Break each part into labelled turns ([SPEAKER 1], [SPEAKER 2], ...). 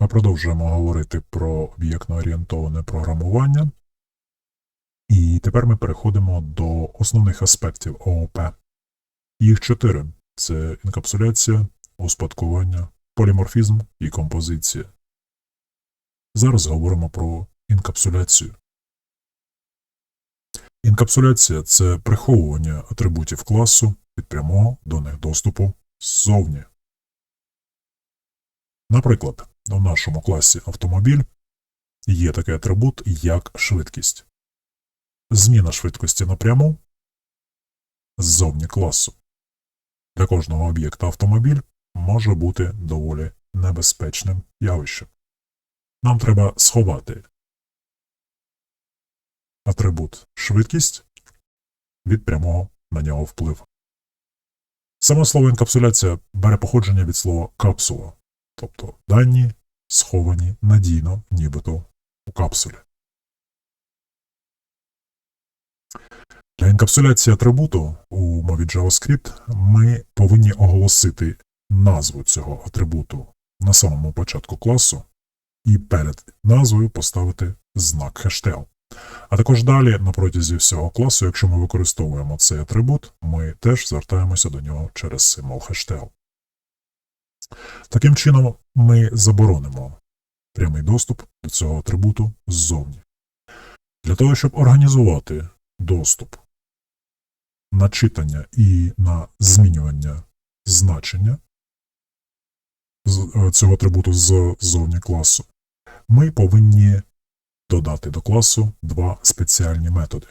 [SPEAKER 1] Ми продовжуємо говорити про об'єктно-орієнтоване програмування. І тепер ми переходимо до основних аспектів ООП. Їх чотири: це інкапсуляція, успадкування, поліморфізм і композиція. Зараз говоримо про інкапсуляцію. Інкапсуляція це приховування атрибутів класу від прямого до них доступу ззовні. Наприклад, в нашому класі автомобіль є такий атрибут, як швидкість. Зміна швидкості напряму ззовні класу. Для кожного об'єкта автомобіль може бути доволі небезпечним явищем. Нам треба сховати атрибут швидкість від прямого на нього впливу. Саме слово інкапсуляція бере походження від слова капсула, тобто дані сховані надійно, нібито у капсулі. Для інкапсуляції атрибуту у мові JavaScript ми повинні оголосити назву цього атрибуту на самому початку класу і перед назвою поставити знак хештег. А також далі, на протязі всього класу, якщо ми використовуємо цей атрибут, ми теж звертаємося до нього через символ хештег. Таким чином, ми заборонимо прямий доступ до цього атрибуту ззовні. Для того, щоб організувати доступ на читання і на змінювання значення цього атрибуту ззовні класу, ми повинні додати до класу два спеціальні методи.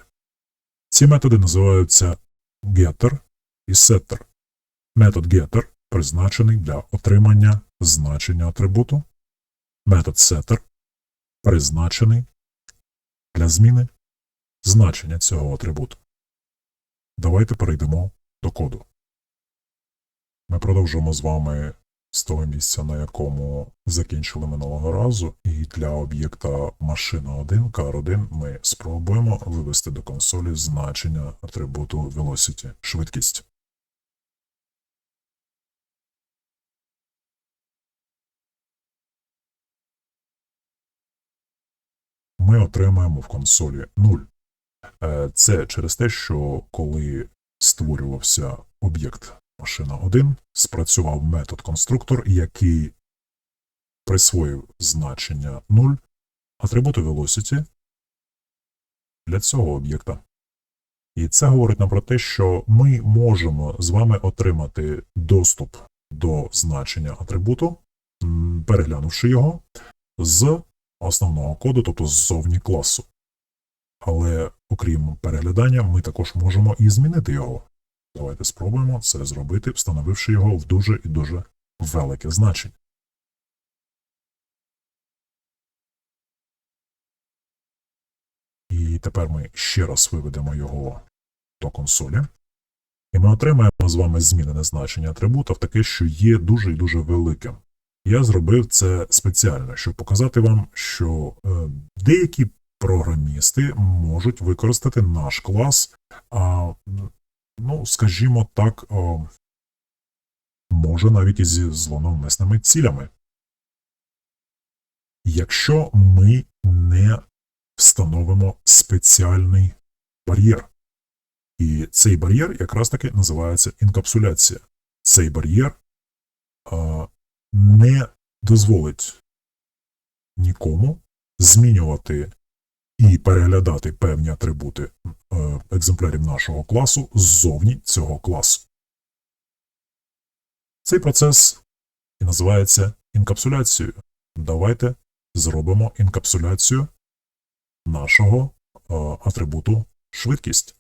[SPEAKER 1] Ці методи називаються getter і setter. Метод getter призначений для отримання значення атрибуту. Метод setter призначений для зміни значення цього атрибуту. Давайте перейдемо до коду. Ми продовжуємо з вами з того місця, на якому закінчили минулого разу, і для об'єкта машина 1 car1 ми спробуємо вивести до консолі значення атрибуту velocity швидкість. Ми отримаємо в консолі 0. Е, Це через те, що коли створювався об'єкт машина 1, спрацював метод конструктор, який присвоїв значення 0 атрибуту velocity для цього об'єкта. І це говорить нам про те, що ми можемо з вами отримати доступ до значення атрибуту, переглянувши його з основного коду, тобто ззовні класу. Але окрім переглядання, ми також можемо і змінити його. Давайте спробуємо це зробити, встановивши його в дуже і дуже велике значення. І тепер ми ще раз виведемо його до консолі. І ми отримаємо з вами змінене значення атрибута в таке, що є дуже і дуже великим. Я зробив це спеціально, щоб показати вам, що е, деякі програмісти можуть використати наш клас, а, ну, скажімо так, може навіть і зі злонавмисними цілями. Якщо ми не встановимо спеціальний бар'єр. І цей бар'єр якраз таки називається інкапсуляція. Цей бар'єр не дозволить нікому змінювати і переглядати певні атрибути е, екземплярів нашого класу ззовні цього класу. Цей процес і називається інкапсуляцією. Давайте зробимо інкапсуляцію нашого е, атрибуту швидкість.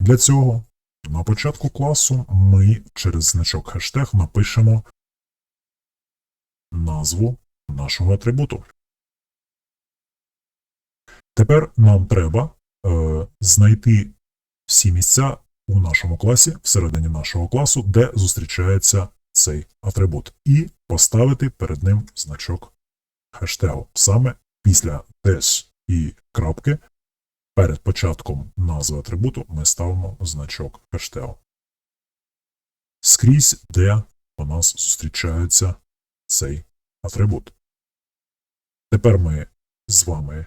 [SPEAKER 1] Для цього на початку класу ми через значок хештег напишемо назву нашого атрибуту. Тепер нам треба е, знайти всі місця у нашому класі, всередині нашого класу, де зустрічається цей атрибут, і поставити перед ним значок хештегу. Саме після des і крапки перед початком назви атрибуту ми ставимо значок хештегу. Скрізь, де у нас зустрічається цей атрибут. Тепер ми з вами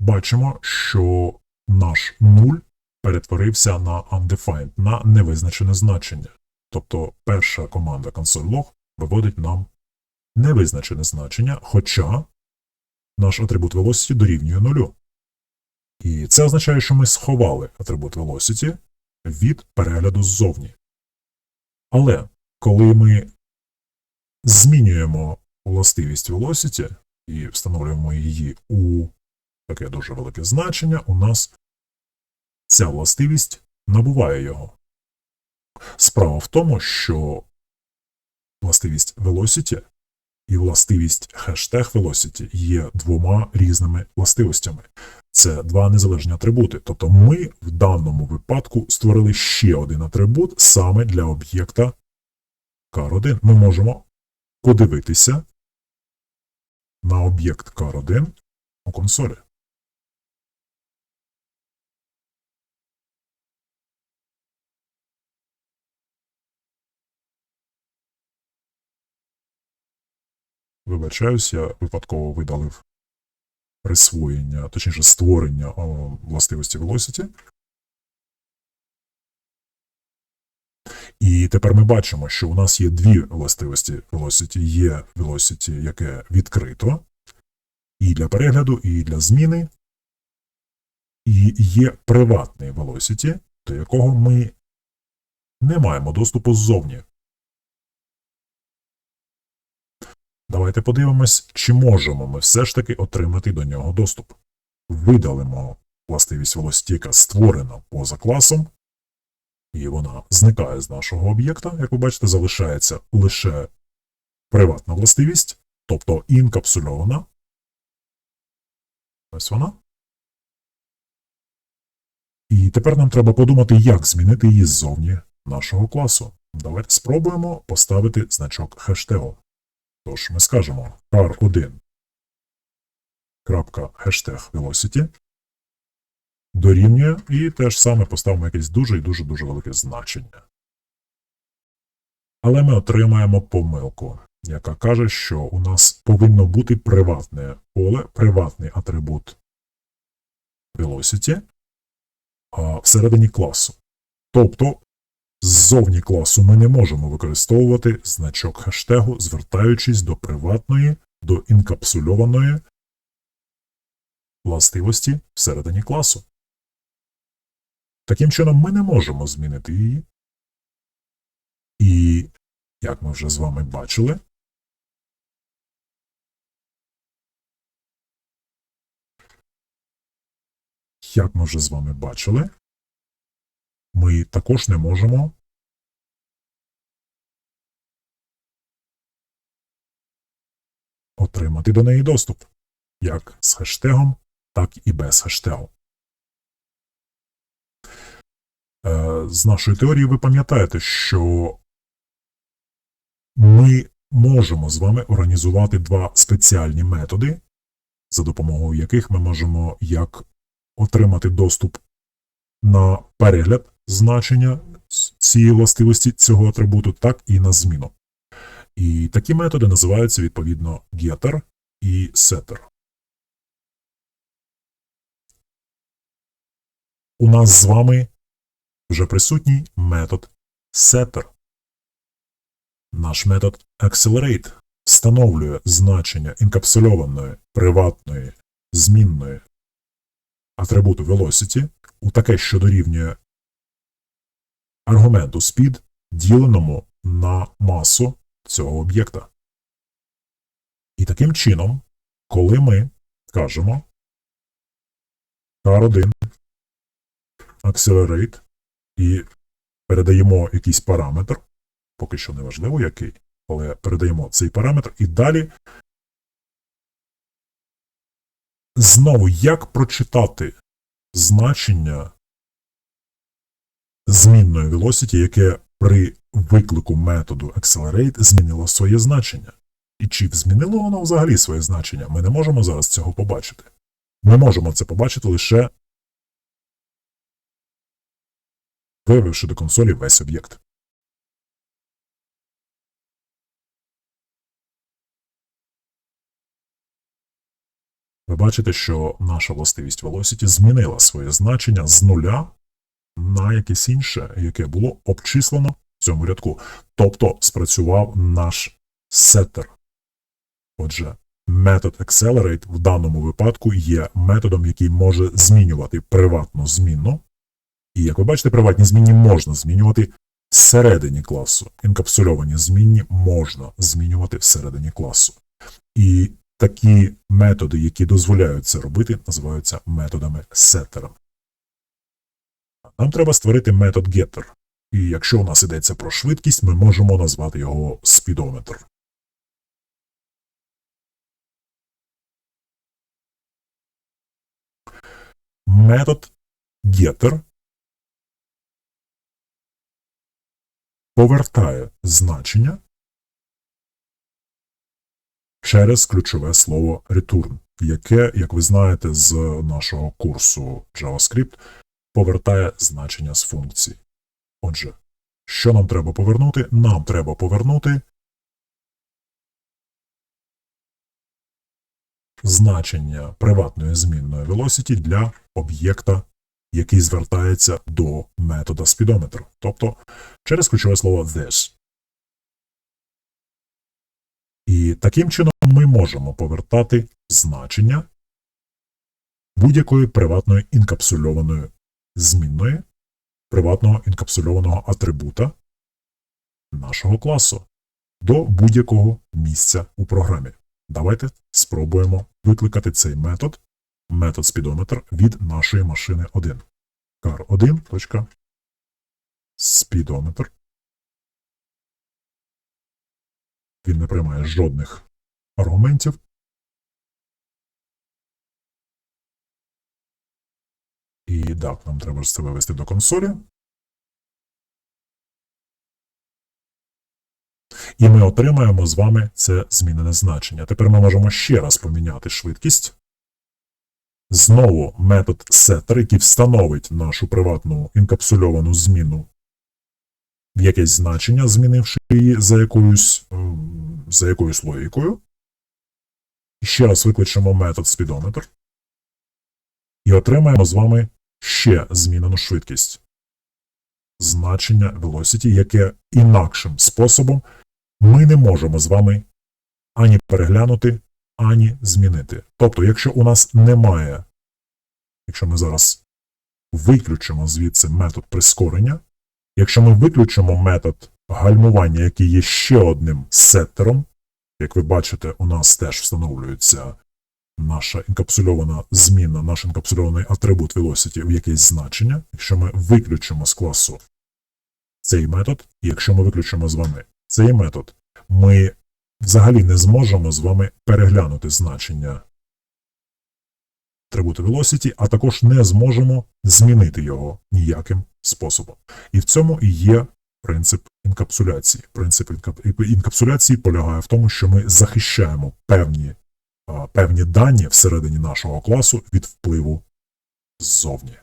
[SPEAKER 1] бачимо, що наш 0 перетворився на undefined, на невизначене значення. Тобто перша команда console.log виводить нам невизначене значення, хоча наш атрибут velocity дорівнює нулю. І це означає, що ми сховали атрибут velocity від перегляду ззовні. Але коли ми змінюємо властивість velocity і встановлюємо її у таке дуже велике значення, у нас ця властивість набуває його. Справа в тому, що властивість velocity і властивість хештег velocity є двома різними властивостями. Це два незалежні атрибути. Тобто ми в даному випадку створили ще один атрибут саме для об'єкта car1. Ми можемо подивитися на об'єкт car1 у консолі. Вибачаюсь, я випадково видалив присвоєння, точніше створення властивості velocity. І тепер ми бачимо, що у нас є дві властивості velocity. Є velocity, яке відкрито, і для перегляду, і для зміни. І є приватний velocity, до якого ми не маємо доступу ззовні. Давайте подивимось, чи можемо ми все ж таки отримати до нього доступ. Видалимо властивість яка створена поза класом, і вона зникає з нашого об'єкта. Як ви бачите, залишається лише приватна властивість, тобто інкапсульована. Ось вона. І тепер нам треба подумати, як змінити її ззовні нашого класу. Давайте спробуємо поставити значок хештегу. Тож ми скажемо car1 крапка хештег velocity дорівнює і теж саме поставимо якесь дуже і дуже дуже велике значення. Але ми отримаємо помилку, яка каже, що у нас повинно бути приватне поле, приватний атрибут velocity всередині класу. Тобто Ззовні класу ми не можемо використовувати значок хештегу, звертаючись до приватної, до інкапсульованої властивості всередині класу. Таким чином, ми не можемо змінити її. І, як ми вже з вами бачили, як ми вже з вами бачили, ми також не можемо отримати до неї доступ, як з хештегом, так і без хештегу. Е, з нашої теорії ви пам'ятаєте, що ми можемо з вами організувати два спеціальні методи, за допомогою яких ми можемо як отримати доступ на перегляд значення цієї властивості цього атрибуту, так і на зміну. І такі методи називаються відповідно getter і setter. У нас з вами вже присутній метод setter. Наш метод accelerate встановлює значення інкапсульованої приватної змінної атрибуту velocity у таке, що дорівнює аргументу speed, діленому на масу цього об'єкта. І таким чином, коли ми кажемо car1 accelerate і передаємо якийсь параметр, поки що не важливо який, але передаємо цей параметр і далі. Знову, як прочитати значення змінної velocity, яке при виклику методу accelerate змінило своє значення. І чи змінило воно взагалі своє значення? Ми не можемо зараз цього побачити. Ми можемо це побачити лише виявивши до консолі весь об'єкт. Бачите, що наша властивість velocity змінила своє значення з нуля на якесь інше, яке було обчислено в цьому рядку. Тобто спрацював наш сеттер. Отже, метод Accelerate в даному випадку є методом, який може змінювати приватну змінну. І як ви бачите, приватні змінні можна змінювати всередині класу. Інкапсульовані змінні можна змінювати всередині класу. І такі методи, які дозволяють це робити, називаються методами сеттерами. Нам треба створити метод getter. І якщо у нас йдеться про швидкість, ми можемо назвати його спідометр. Метод getter повертає значення через ключове слово return, яке, як ви знаєте, з нашого курсу JavaScript повертає значення з функцій. Отже, що нам треба повернути? Нам треба повернути значення приватної змінної velocity для об'єкта, який звертається до метода speedometer, тобто через ключове слово this. І таким чином ми можемо повертати значення будь-якої приватної інкапсульованої змінної, приватного інкапсульованого атрибута нашого класу до будь-якого місця у програмі. Давайте спробуємо викликати цей метод, метод speedometer від нашої машини 1. car1.speedometer. Він не приймає жодних аргументів. І так, нам треба ж це вивести до консолі. І ми отримаємо з вами це змінене значення. Тепер ми можемо ще раз поміняти швидкість. Знову метод setter, який встановить нашу приватну інкапсульовану зміну якесь значення, змінивши її за якоюсь, ем, за якоюсь логікою. Ще раз викличемо метод speedometer. І отримаємо з вами ще змінену швидкість. Значення velocity, яке інакшим способом ми не можемо з вами ані переглянути, ані змінити. Тобто, якщо у нас немає, якщо ми зараз виключимо звідси метод прискорення, якщо ми виключимо метод гальмування, який є ще одним сеттером, як ви бачите, у нас теж встановлюється наша інкапсульована зміна, наш інкапсульований атрибут velocity в якесь значення, якщо ми виключимо з класу цей метод, і якщо ми виключимо з вами цей метод, ми взагалі не зможемо з вами переглянути значення атрибуту velocity, а також не зможемо змінити його ніяким способом. І в цьому і є принцип інкапсуляції. Принцип інкапсуляції полягає в тому, що ми захищаємо певні, певні дані всередині нашого класу від впливу ззовні.